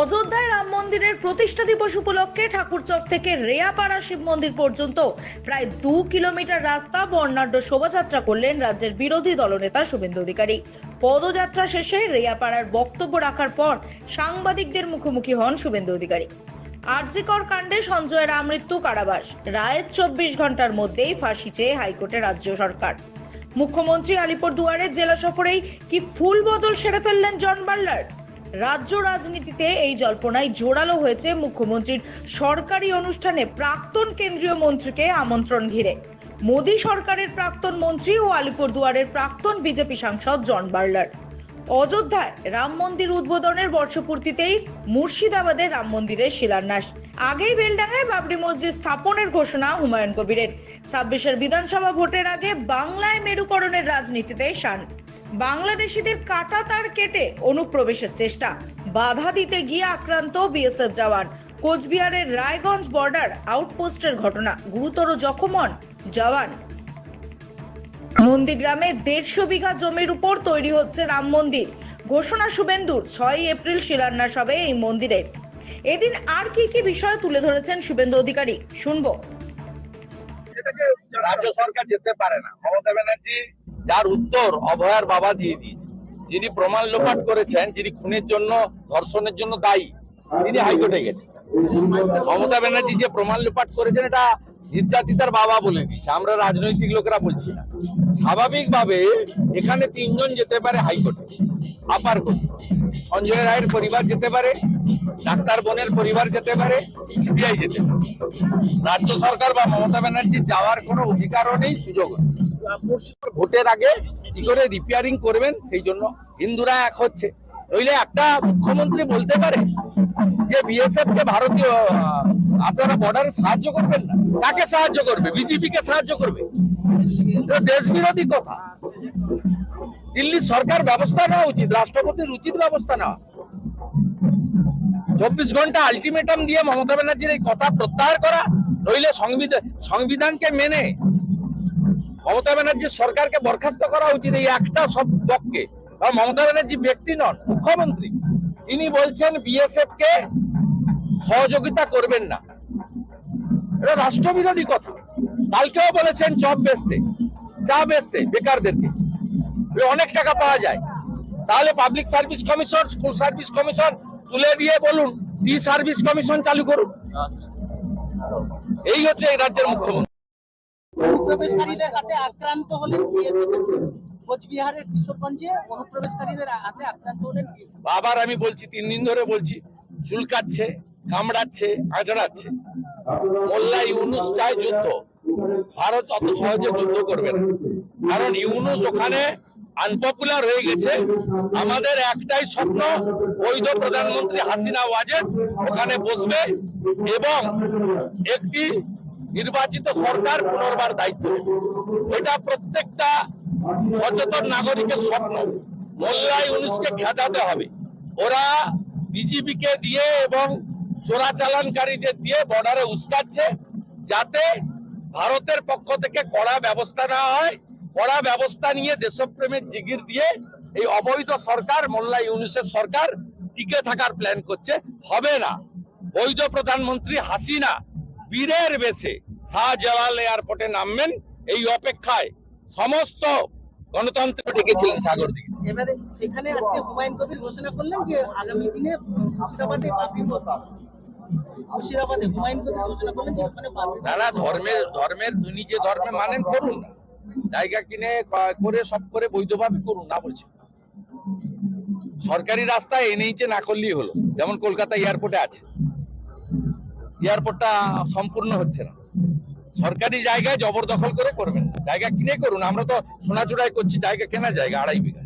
অযোধ্যায় রাম মন্দিরের প্রতিষ্ঠা দিবস উপলক্ষে ঠাকুরচক থেকে রেয়াপাড়া শিব মন্দির পর্যন্ত প্রায় দু কিলোমিটার রাস্তা বর্ণাঢ্য শোভাযাত্রা করলেন রাজ্যের বিরোধী দলনেতা শুভেন্দু অধিকারী। পদযাত্রা শেষে রেয়াপাড়ার বক্তব্য রাখার পর সাংবাদিকদের মুখোমুখি হন শুভেন্দু অধিকারী। আরজিকর কাণ্ডে সঞ্জয়ের আমৃত্যু কারাবাস। রায়ের চব্বিশ ঘণ্টার মধ্যেই ফাঁসি চেয়ে হাইকোর্টে রাজ্য সরকার। মুখ্যমন্ত্রী আলিপুরদুয়ারের জেলা সফরেই কি ফুল বদল সেরে ফেললেন জন বার্লার? রাজ্য রাজনীতিতে এই জল্পনায় জোরালো হয়েছে মুখ্যমন্ত্রীর সরকারি অনুষ্ঠানে প্রাক্তন কেন্দ্রীয় মন্ত্রীকে আমন্ত্রণ ঘিরে। মোদী সরকারের প্রাক্তন মন্ত্রী ও আলিপুরদুয়ারের প্রাক্তন বিজেপি সাংসদ জন বার্লার। অযোধ্যায় রাম মন্দির উদ্বোধনের বর্ষপূর্তিতেই মুর্শিদাবাদে রাম মন্দিরের শিলান্যাস। আগেই বেলডাঙ্গায় বাবরি মসজিদ স্থাপনের ঘোষণা হুমায়ুন কবিরের। ছাব্বিশের বিধানসভা ভোটের আগে বাংলায় মেরুকরণের রাজনীতিতে শান। বাংলাদেশিদের কাটা তার কেটে অনুপ্রবেশের চেষ্টা। বাধা দিতে গিয়ে আক্রান্ত বিএসএফ জওয়ান। কোচবিহারের রায়গঞ্জ বর্ডার আউটপোস্টের ঘটনা। গুরুতর জখম হন জওয়ান। নন্দীগ্রামে দেড়শো বিঘা জমির উপর তৈরি হচ্ছে রাম মন্দির। ঘোষণা শুভেন্দুর ছয় এপ্রিল শিলান্যাস হবে এই মন্দিরের এদিন আর কি কি বিষয় তুলে ধরেছেন শুভেন্দু অধিকারী? শুনব। রাজ্য সরকার যেতে পারে না। মমতা ব্যানার্জি যার উত্তর অভয়ার বাবা দিয়ে দিয়েছে। যিনি প্রমাণ লোপাট করেছেন, যিনি খুনের জন্য, ধর্ষণের জন্য দায়ী, তিনি হাইকোর্টে গেছেন। মমতা ব্যানার্জি যে প্রমাণ লোপাট করেছেন, এটা নির্যাতিতার বাবা বলে দিয়েছে। আমরা রাজনৈতিক লোকেরা বলছি না। স্বাভাবিকভাবে এখানে তিনজন যেতে পারে হাইকোর্টে, আপার কোর্টে। সঞ্জয় রায়ের পরিবার যেতে পারে, ডাক্তার বোনের পরিবার যেতে পারে, সিবিআই যেতে পারে। রাজ্য সরকার বা মমতা ব্যানার্জি যাওয়ার কোনো অধিকারও নেই সুযোগ ভোটের আগে কি করে রিপেয়ারিং করবেন, সেই জন্য হিন্দুরা এক হচ্ছে। নইলে একটা মুখ্যমন্ত্রী বলতে পারে যে বিএসএফ কে ভারতীয় আপনারা বর্ডারে সাহায্য করবেন না। কাকে সাহায্য করবে? বিজেপি কে সাহায্য করবে? দেশ বিরোধী কথা। দিল্লি সরকার ব্যবস্থা নেওয়া উচিত, রাষ্ট্রপতির উচিত ব্যবস্থা নেওয়া। চব্বিশ ঘণ্টা আলটিমেটাম দিয়ে মমতা ব্যানার্জির এই কথা প্রত্যাহার করা, নইলে সংবিধান সংবিধানকে মেনে মমতা ব্যানার্জির সরকারকে বরখাস্ত করা উচিত এই একটা সব পক্ষে। মমতা ব্যানার্জি ব্যক্তি নন, মুখ্যমন্ত্রী। তিনি বলছেন বিএসএফ কে সহযোগিতা করবেন না। এটা রাষ্ট্রবিরোধী কথা। কালকেও বলেছেন চপ বেচতে, চা বেচতে বেকারদেরকে। অনেক টাকা পাওয়া যায়। তাহলে public service commission, school service commission তুলে দিয়ে বলুন টি সার্ভিস কমিশন চালু করুন। এই হচ্ছে এই রাজ্যের মুখ্যমন্ত্রী। অনুপ্রবেশকারীদের হাতে আক্রান্ত হলেন কোচবিহারের কিশোরগঞ্জে অনুপ্রবেশকারীদের হাতে আক্রান্ত হলেন আমি বলছি, তিন দিন ধরে বলছি, চুলকাচ্ছে, কামড়াচ্ছে মোল্লা ইউনুস চায় যুদ্ধ। ভারত অত সহজে যুদ্ধ করবে না। কারণ ইউনুস ওখানে আনপপুলার হয়ে গেছে। আমাদের একটাই স্বপ্ন, বৈধ প্রধানমন্ত্রী হাসিনা ওয়াজেদ ওখানে বসবে এবং একটি নির্বাচিত সরকার পুনর্বার দায়িত্ব। এটা প্রত্যেকটা সচেতন নাগরিকের স্বপ্ন। মোল্লা ইউনুসকে খেদাতে হবে। ওরা বিজেপি কে দিয়ে এবং চোরাচালানকারীদের দিয়ে বর্ডারে উস্কাচ্ছে যাতে ভারতের পক্ষ থেকে কড়া ব্যবস্থা নেওয়া হয়, কড়া ব্যবস্থা নিয়ে দেশপ্রেমের জিগির দিয়ে এই অবৈধ সরকার মোল্লা ইউনুসের সরকার টিকে থাকার প্ল্যান করছে। হবে না। বৈধ প্রধানমন্ত্রী হাসিনা বীরের বেশে শাহজালাল এয়ারপোর্টে নামবেন এই অপেক্ষায় সমস্ত গণতন্ত্র ডেকেছিলেন সাগর দিকে। এবারে সেখানে আজকে হুমায়ুন কবির ঘোষণা করলেন যে আগামী দিনে মুর্শিদাবাদে মুর্শিদাবাদে হুমায়ুন কবির ঘোষণা করলেন যে ওখানে ধর্মের ধর্মের যে ধর্মে মানেন করুন না। জায়গা কিনে করে সব করে বৈধভাবে করুন না বলছি। সরকারি রাস্তায় এনএইচে না করলেই হলো যেমন কলকাতা এয়ারপোর্টে আছে। এয়ারপোর্টটা সম্পূর্ণ হচ্ছে না। সরকারি জায়গায় জবরদখল করে করবেন জায়গা কিনে করুন, আমরা তো সোনাচুরাই করছি, জায়গা কেনা জায়গা, আড়াই বিঘা।